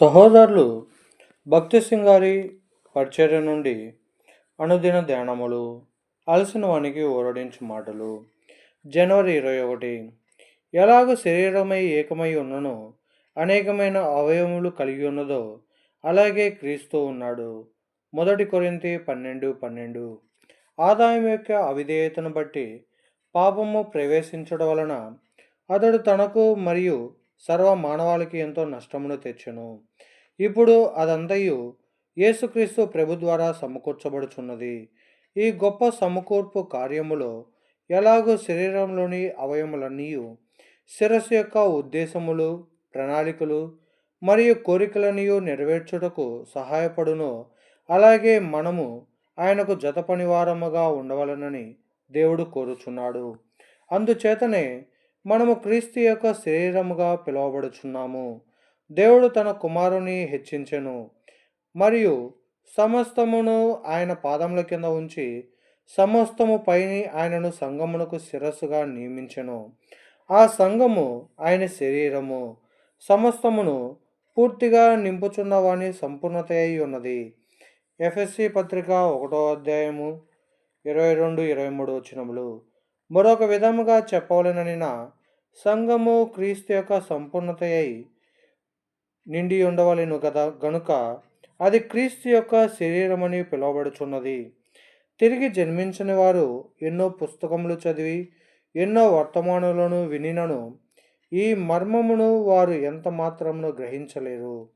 సహోదరులు భక్తి సింగారి పరిచర్య నుండి అనుదిన ధ్యానములు అలసిన వానికి ఓరడించు మాటలు. జనవరి ఇరవై ఒకటి. ఎలాగ శరీరమై ఏకమై ఉన్ననో అనేకమైన అవయవములు కలిగి ఉన్నదో అలాగే క్రీస్తు ఉన్నాడు. మొదటి కొరింతి పన్నెండు పన్నెండు. ఆదాయం యొక్క అవిధేయతను బట్టి పాపము ప్రవేశించడం వలన అతడు తనకు మరియు సర్వ మానవాళికి ఎంతో నష్టమును తెచ్చెను. ఇప్పుడు అదంతయు యేసుక్రీస్తు ప్రభు ద్వారా సమకూర్చబడుచున్నది. ఈ గొప్ప సమకూర్పు కార్యములో ఎలాగో శరీరంలోని అవయములన్నీ శిరస్సు యొక్క ఉద్దేశములు ప్రణాళికలు మరియు కోరికలనియు నెరవేర్చుటకు సహాయపడునో. అలాగే మనము ఆయనకు జతపనివారముగా ఉండవలనని దేవుడు కోరుచున్నాడు. అందుచేతనే మనము క్రీస్తు యొక్క శరీరముగా పిలువబడుచున్నాము. దేవుడు తన కుమారుని హెచ్చించెను. మరియు సమస్తమును ఆయన పాదముల కింద ఉంచి సమస్తము పైని ఆయనను సంగమునకు శిరస్సుగా నియమించెను. ఆ సంఘము ఆయన శరీరము. సమస్తమును పూర్తిగా నింపుచున్నవాని సంపూర్ణత అయి ఉన్నది. ఎఫ్ఎస్సి పత్రిక ఒకటో అధ్యాయము ఇరవై రెండు ఇరవై మూడు వచ్చినములు మరొక విధముగా చెప్పవలననిన సంఘము క్రీస్తు యొక్క సంపూర్ణత అయి నిండి ఉండవలెను కదా గనుక అది క్రీస్తు యొక్క శరీరమని పిలువబడుచున్నది. తిరిగి జన్మించని వారు ఎన్నో పుస్తకములు చదివి ఎన్నో వర్తమానులను వినినను ఈ మర్మమును వారు ఎంత మాత్రమును గ్రహించలేరు.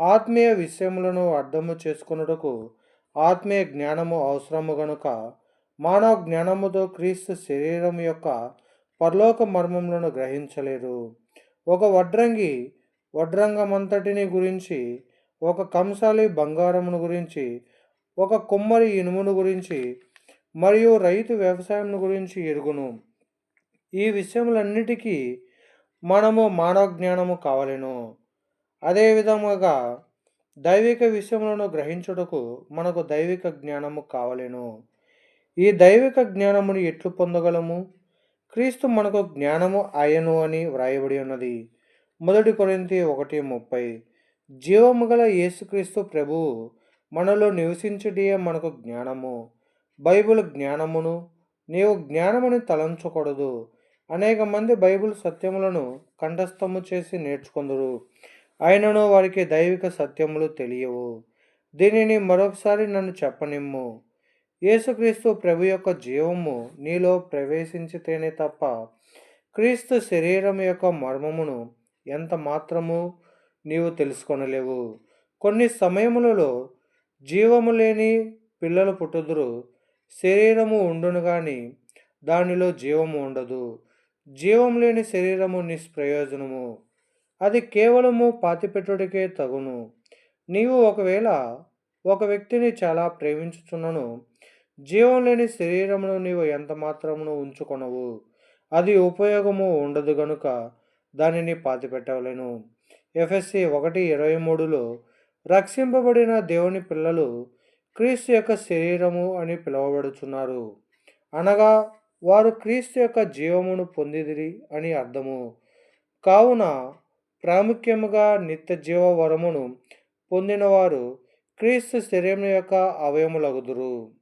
ఆత్మీయ విషయములను అర్థము చేసుకున్నటకు ఆత్మీయ జ్ఞానము అవసరము గనుక మానవ జ్ఞానముతో క్రీస్తు శరీరం యొక్క పరలోక మర్మములను గ్రహించలేరు. ఒక వడ్రంగి వడ్రంగమంతటిని గురించి ఒక కంసాలి బంగారమును గురించి ఒక కుమ్మరి ఇనుమును గురించి మరియు రైతు వ్యవసాయం గురించి ఎరుగును. ఈ విషయములన్నిటికీ మనము మానవ జ్ఞానము కావలేను. అదే విధముగా దైవిక విషయములను గ్రహించుటకు మనకు దైవిక జ్ఞానము కావలెను. ఈ దైవిక జ్ఞానమును ఎట్లు పొందగలము? క్రీస్తు మనకు జ్ఞానము అయను అని వ్రాయబడి ఉన్నది. మొదటి కొరింతి ఒకటి ముప్పై. జీవము గల యేసుక్రీస్తు ప్రభువు మనలో నివసించుటే మనకు జ్ఞానము. బైబిల్ జ్ఞానమును నీవు జ్ఞానముని తలంచకూడదు. అనేక మంది బైబిల్ సత్యములను కంఠస్థము చేసి నేర్చుకుందరు. అయినను వారికి దైవిక సత్యములు తెలియవు. దీనిని మరొకసారి నన్ను చెప్పనిమ్ము. యేసుక్రీస్తు ప్రభు యొక్క జీవము నీలో ప్రవేశించితేనే తప్ప క్రీస్తు శరీరం యొక్క మర్మమును ఎంత మాత్రము నీవు తెలుసుకొనలేవు. కొన్ని సమయములలో జీవము లేని పిల్లలు పుట్టుదురు శరీరము ఉండును కానీ దానిలో జీవము ఉండదు. జీవం లేని శరీరము నిష్ప్రయోజనము. అది కేవలము పాతిపెట్టుడికే తగును. నీవు ఒకవేళ ఒక వ్యక్తిని చాలా ప్రేమించుచున్నను జీవం లేని శరీరమును నీవు ఎంత మాత్రమును ఉంచుకొనవు? అది ఉపయోగము ఉండదు గనుక దానిని పాతిపెట్టవలేను. ఎఫ్ఎస్సి ఒకటి ఇరవై మూడులో రక్షింపబడిన దేవుని పిల్లలు క్రీస్తు యొక్క శరీరము అని పిలువబడుచున్నారు. అనగా వారు క్రీస్తు యొక్క జీవమును పొందిదిరి అని అర్థము. కావున ప్రాముఖ్యముగా నిత్య జీవ వరమును పొందినవారు క్రీస్తు శరీరం యొక్క అవయములగుదురు.